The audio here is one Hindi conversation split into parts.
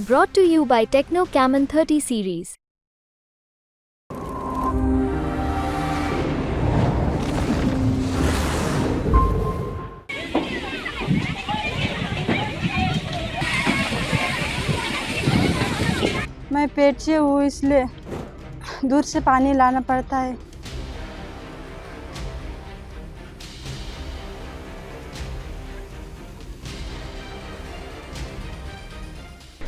Brought to you by Techno Camon 30 series. मैं पेट से हूँ इसलिए दूर से पानी लाना पड़ता है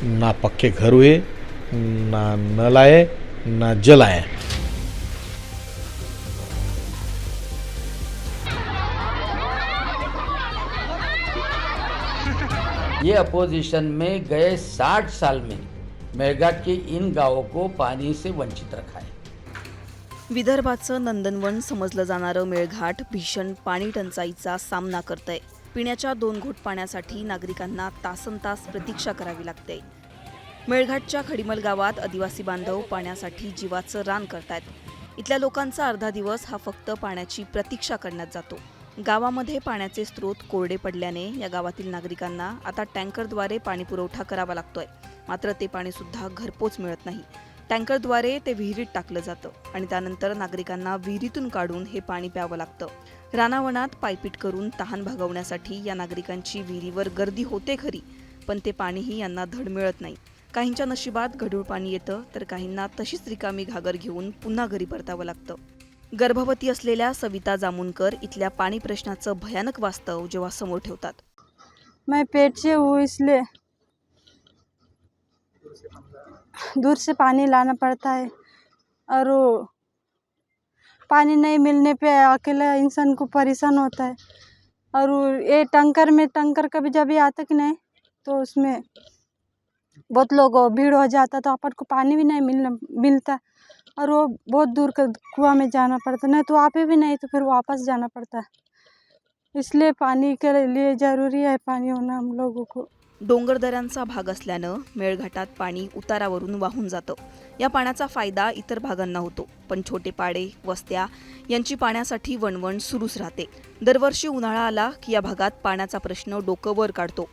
ना पक्के घर हुए ना नल आए ना जल आया ये अपोजिशन में गए 60 साल में मेळघाट के इन गावों को पानी से वंचित रखा है। विदर्भाचं नंदनवन समजलं जाणारं मेळघाट भीषण पाणी टंचाईचा सामना करतंय. पिण्याच्या दोन घोट पाण्यासाठी नागरिकांना तासन तास प्रतीक्षा करावी लागते. मेळघाटच्या खडीमल गावात आदिवासी बांधव पाण्यासाठी जीवाचं रान करतायत. इथल्या लोकांचा अर्धा दिवस हा फक्त पाण्याची प्रतीक्षा करण्यात जातो. गावामध्ये पाण्याचे स्रोत कोरडे पडल्याने या गावातील नागरिकांना आता टँकरद्वारे पाणी पुरवठा करावा लागतोय. मात्र ते पाणी सुद्धा घरपोच मिळत नाही. टँकरद्वारे ते विहिरीत टाकलं जातं आणि त्यानंतर नागरिकांना विहिरीतून काढून हे पाणी प्यावं लागतं. रानावनात पायपीट करून तहान भागवण्यासाठी या नागरिकांची विहिरीवर गर्दी होते खरी पण ते पाणीही यांना धड मिळत नाही. काहींच्या नशिबात गढूळ पाणी येतं तर काहींना तशीच रिकामी घागर घेऊन पुन्हा घरी परतावं लागतं. गर्भवती असलेल्या सविता जामुनकर इथल्या पाणी प्रश्नाचं भयानक वास्तव जेव्हा समोर ठेवतात. मैं पेट से हूँ इसलिए दूर से पानी लाना पड़ता है और वो पानी नहीं मिलने पे अकेला इंसान को परेशान होता है। और ये टंकर में, टंकर कभी जब भी आता कि नहीं तो उसमें बहुत लोग भीड़ हो जाता तो अपन को पानी भी नहीं मिलना, मिलता। और वो बहुत दूर का, कुआँ में जाना पड़ता, नहीं तो आप भी नहीं तो फिर वापस जाना पड़ता। है इसलिए पानी के लिए ज़रूरी है, पानी होना हम लोगों को। डोंगरदऱ्यांचा भाग असल्यानं मेळघाटात पाणी उतारावरून वाहून जातं. या पाण्याचा फायदा इतर भागांना होतो पण छोटे पाडे वस्त्या यांची पाण्यासाठी वणवण सुरूच राहते. दरवर्षी उन्हाळा आला की या भागात पाण्याचा प्रश्न डोकं वर काढतो.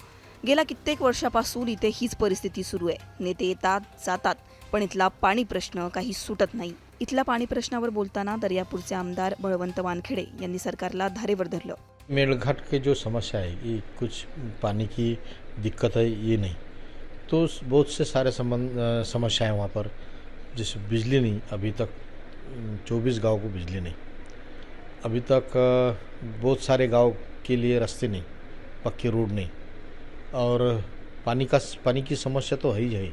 गेल्या कित्येक वर्षापासून इथे हीच परिस्थिती सुरू आहे. नेते येतात जातात पण इथला पाणी प्रश्न काही सुटत नाही. इथल्या पाणी प्रश्नावर बोलताना दर्यापूरचे आमदार बळवंत वानखेडे यांनी सरकारला धारेवर धरलं. मेलघाट की जो समस्या है ये कुछ पानी की दिक्कत है, ये नहीं। तो बहुत से सारे संबंध समस्या है वहाँ पर, जैसे बिजली नहीं, अभी तक चौबीस गाँव को बिजली नहीं। अभी तक बहुत सारे गाँव के लिए रास्ते नहीं, पक्के रोड नहीं। और पानी का पानी की समस्या तो है ही है।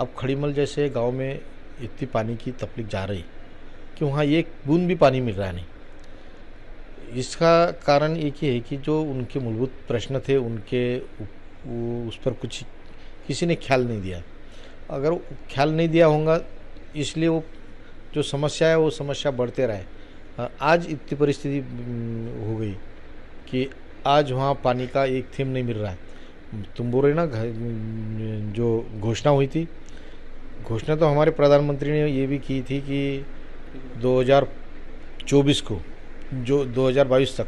अब खड़ीमल जैसे गाँव में इतनी पानी की तकलीफ़ जा रही, कि वहाँ एक बूंद भी पानी मिल रहा नहीं। इसका कारण एक ही है कि जो उनके मूलभूत प्रश्न थे, उनके वो उस पर कुछ किसी ने ख्याल नहीं दिया। अगर ख्याल नहीं दिया होगा इसलिए वो जो समस्या है वो समस्या बढ़ते रहे। आज इतनी परिस्थिति हम्म, हो गई कि आज वहाँ पानी का एक थीम नहीं मिल रहा है। तुम बोल रहे ना जो घोषणा हुई थी। घोषणा तो हमारे प्रधानमंत्री ने ये भी की थी कि 2024 को जो 2022 तक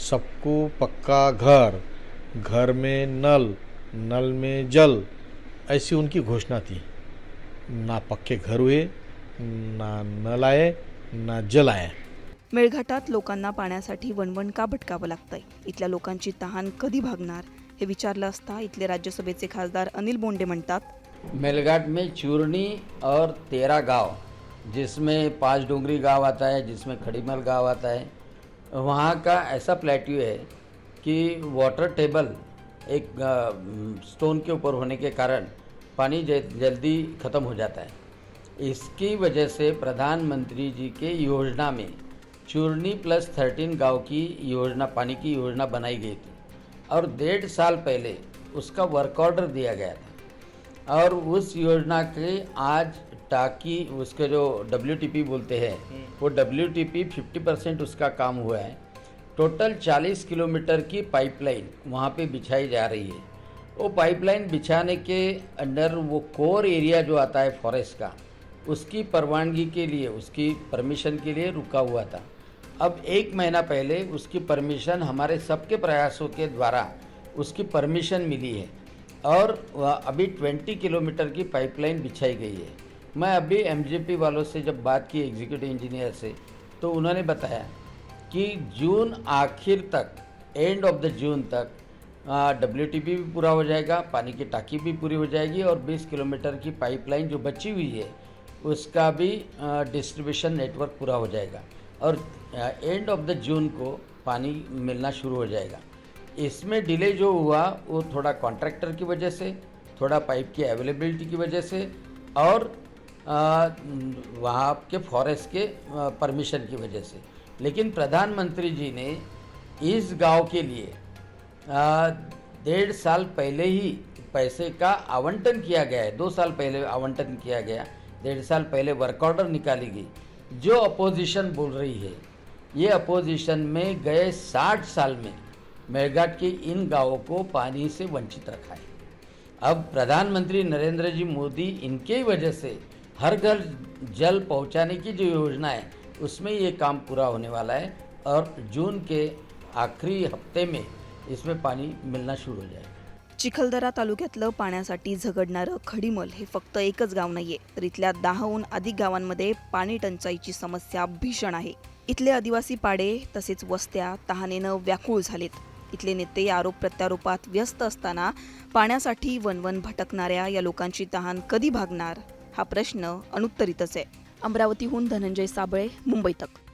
सबको पक्का घर घर में नल नल में जल ऐसी उनकी घोषणा थी। ना पक्के घर हुए ना नल आए ना जल आया मेळघाटात लोकांना पाण्यासाठी वणवण का भटकावं लागतंय? इथल्या लोकांची तहान कधी भागणार? हे विचारलं असता इथले राज्यसभेचे खासदार अनिल बोंडे म्हणतात मेलघाट में चूरनी और तेरा गाँव जिसमें पाँच डोंगरी गाँव आता है जिसमें खड़ीमल गाँव आता है वहाँ का ऐसा प्लेट्यू है कि वाटर टेबल एक स्टोन के ऊपर होने के कारण पानी जल्दी ख़त्म हो जाता है। इसकी वजह से प्रधानमंत्री जी के योजना में चूरनी प्लस थर्टीन गाँव की योजना पानी की योजना बनाई गई थी और डेढ़ साल पहले उसका वर्क ऑर्डर दिया गया था। और उस योजना के आज टाकी उसके जो डब्ल्यूटीपी बोलते हैं वो W T P fifty percent उसका काम हुआ है। टोटल 40 किलोमीटर की पाइपलाइन वहाँ पे बिछाई जा रही है। वो पाइपलाइन बिछाने के अंडर वो कोर एरिया जो आता है फॉरेस्ट का, उसकी परवानगी के लिए, उसकी परमिशन के लिए रुका हुआ था। अब एक महीना पहले उसकी परमिशन हमारे सबके प्रयासों के द्वारा उसकी परमिशन मिली है और अभी 20 किलोमीटर की पाइपलाइन बिछाई गई है। मैं अभी एमजेपी वालों से जब बात की एग्जीक्यूटिव इंजीनियर से तो उन्होंने बताया कि जून आखिर तक एंड ऑफ़ द जून तक डब्ल्यू टी भी पूरा हो जाएगा, पानी की टाकी भी पूरी हो जाएगी और 20 किलोमीटर की पाइपलाइन जो बची हुई है, उसका भी डिस्ट्रीब्यूशन नेटवर्क पूरा हो जाएगा। और एंड ऑफ़ द जून को पानी मिलना शुरू हो जाएगा। इसमें डिले जो हुआ, वो थोड़ा कॉन्ट्रैक्टर की वजह से, थोड़ा पाइप की अवेलेबिलिटी की वजह से और वहाँ के फॉरेस्ट के परमिशन की वजह से। लेकिन प्रधानमंत्री जी ने इस गाँव के लिए डेढ़ साल पहले ही पैसे का आवंटन किया गया है। दो साल पहले आवंटन किया गया, डेढ़ साल पहले वर्क ऑर्डर निकाली गई। जो अपोजिशन बोल रही है, ये अपोजिशन में गए साठ साल में मेळघाट के इन गाँवों को पानी से वंचित रखा है। अब प्रधानमंत्री नरेंद्र जी मोदी, इनके वजह से हर घर जल पहुँचाने की जो योजना है उसमें ये काम पूरा होने वाला है और जून के आखिरी हफ्ते में इसमें पानी मिलना शुरू हो जाएगा। चिखलदरा तालुक्यातलं पाण्यासाठी झगडणारं खडीमल हे फक्त एकच गाव नाहीये तर इथल्या दहाहून अधिक गावांमध्ये पाणी टंचाईची समस्या भीषण आहे. इथले आदिवासी पाडे तसेच वस्त्या तहानेनं व्याकुळ झालेत. इथले नेते आरोप प्रत्यारोपात व्यस्त असताना पाण्यासाठी वनवन भटकणाऱ्या या लोकांची तहान कधी भागणार हा प्रश्न अनुत्तरितच आहे. अमरावतीहून धनंजय साबळे मुंबई तक.